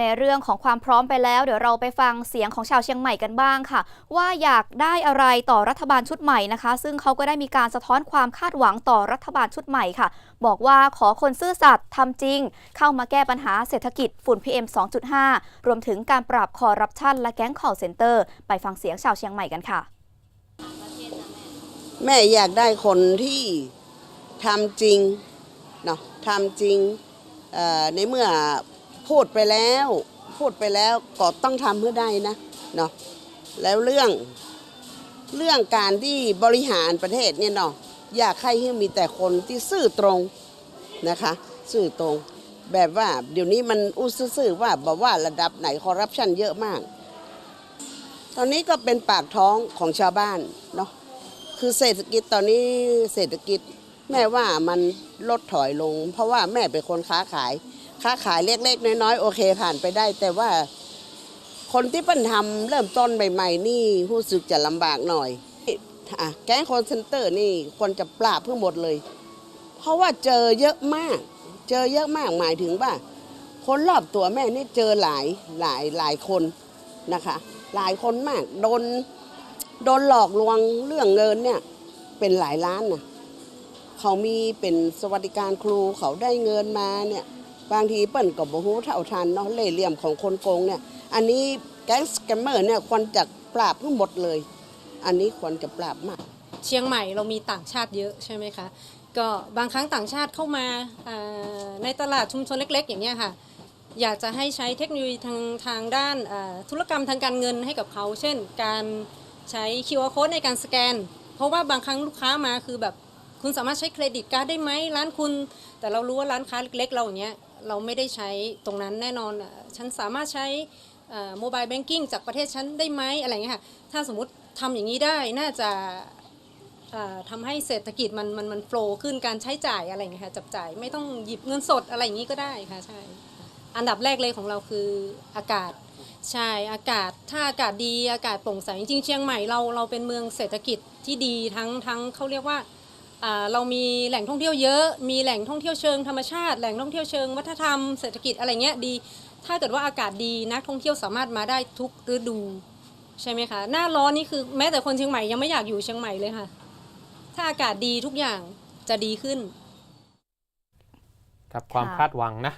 ในเรื่องของความพร้อมไปแล้ว เดี๋ยวเราไปฟังเสียงของชาวเชียงใหม่กันบ้างค่ะ ว่าอยากได้อะไรต่อรัฐบาลชุดใหม่นะคะ ซึ่งเขาก็ได้มีการสะท้อนความคาดหวังต่อรัฐบาลชุดใหม่ค่ะ บอกว่าขอคนซื่อสัตย์ทำจริง เข้ามาแก้ปัญหาเศรษฐกิจฝุ่น PM 2.5 รวมถึงการปราบคอร์รัปชันและแก๊ง call center ไปฟังเสียงชาวเชียงใหม่กันค่ะ แม่อยากได้คนที่ทำจริงเนาะทำจริงเอ่อในเมื่อ พูดไปแล้ว พูดไปแล้วก็ต้องทำเพื่อได้นะเนาะแล้วเรื่องเรื่องการที่บริหารประเทศเนี่ยเนาะอยากให้มีแต่คนที่ซื่อตรงนะคะซื่อตรงแบบว่าเดี๋ยวนี้มันอู้ซื่อว่าบอกว่าระดับไหนคอร์รัปชันเยอะมาก ตอนนี้ก็เป็นปากท้องของชาวบ้านเนาะคือเศรษฐกิจตอนนี้เศรษฐกิจแม่ว่ามันลดถอยลง เพราะว่าแม่เป็นคนค้าขาย ค้าขายเล็กๆน้อยๆโอเคผ่านไปได้ แต่ว่าคนที่เปิ้นทำเริ่มต้นใหม่ ๆ นี่รู้สึกจะลำบากหน่อยอะแก๊งคอนเซนเตอร์นี่ควรจะปราบเพื่อหมดเลย เพราะว่าเจอเยอะมาก เจอเยอะมากหมายถึงว่า คนรอบตัวแม่นี่เจอหลายหลายหลายคนนะคะ หลายคนมากโดนโดนหลอกลวงเรื่องเงินเนี่ยเป็นหลายล้านนะเขามีเป็นสวัสดิการครูเขาได้เงินมาเนี่ย บางทีเปิ้นก็บ่ฮู้เท่าทันเนาะเล่เหลี่ยมของคนโกงเนี่ย อันนี้แก๊งสแกมเมอร์เนี่ยควรจะปราบทั้งหมดเลย อันนี้ควรจะปราบมาก เชียงใหม่เรามีต่างชาติเยอะใช่ไหมคะ ก็บางครั้งต่างชาติเข้ามาในตลาดชุมชนเล็ก ๆ อย่างเงี้ยค่ะ อยากจะให้ใช้เทคโนโลยีทางทางด้านธุรกรรมทางการเงินให้กับเขา เช่น การใช้ QR code ในการสแกน เพราะว่าบางครั้งลูกค้ามาคือแบบคุณสามารถใช้เครดิตการ์ดได้ไหมร้านคุณ แต่เรารู้ว่าร้านค้าเล็กๆเราอย่างเงี้ย เราไม่ได้ใช้ตรงนั้นแน่นอนฉันสามารถใช้โมบายแบงกิ้งจากประเทศฉันได้ไหมอะไรเงี้ยค่ะถ้าสมมติทำอย่างนี้ได้น่าจะอ่าทำให้เศรษฐกิจมันมันมันโฟล์ขึ้นการใช้จ่ายอะไรอย่างเงี้ยค่ะจับจ่ายไม่ต้องหยิบเงินสดอะไรอย่างงี้ก็ได้ค่ะใช่อันดับแรกเลยของเราคืออากาศใช่อากาศถ้าอากาศดีอากาศโปร่งใสจริงๆเชียงใหม่เราเราเป็นเมืองเศรษฐกิจที่ดีทั้งทั้งเขาเรียกว่า เรามีแหล่งท่องเที่ยวเยอะ มีแหล่งท่องเที่ยวเชิงธรรมชาติ แหล่งท่องเที่ยวเชิงวัฒนธรรม เศรษฐกิจอะไรเงี้ยดี ถ้าเกิดว่าอากาศดีนักท่องเที่ยวสามารถมาได้ทุกฤดูใช่ไหมคะ หน้าร้อนนี่คือแม้แต่คนเชียงใหม่ยังไม่อยากอยู่เชียงใหม่เลยค่ะ ถ้าอากาศดีทุกอย่างจะดีขึ้น ครับความคาดหวังนะ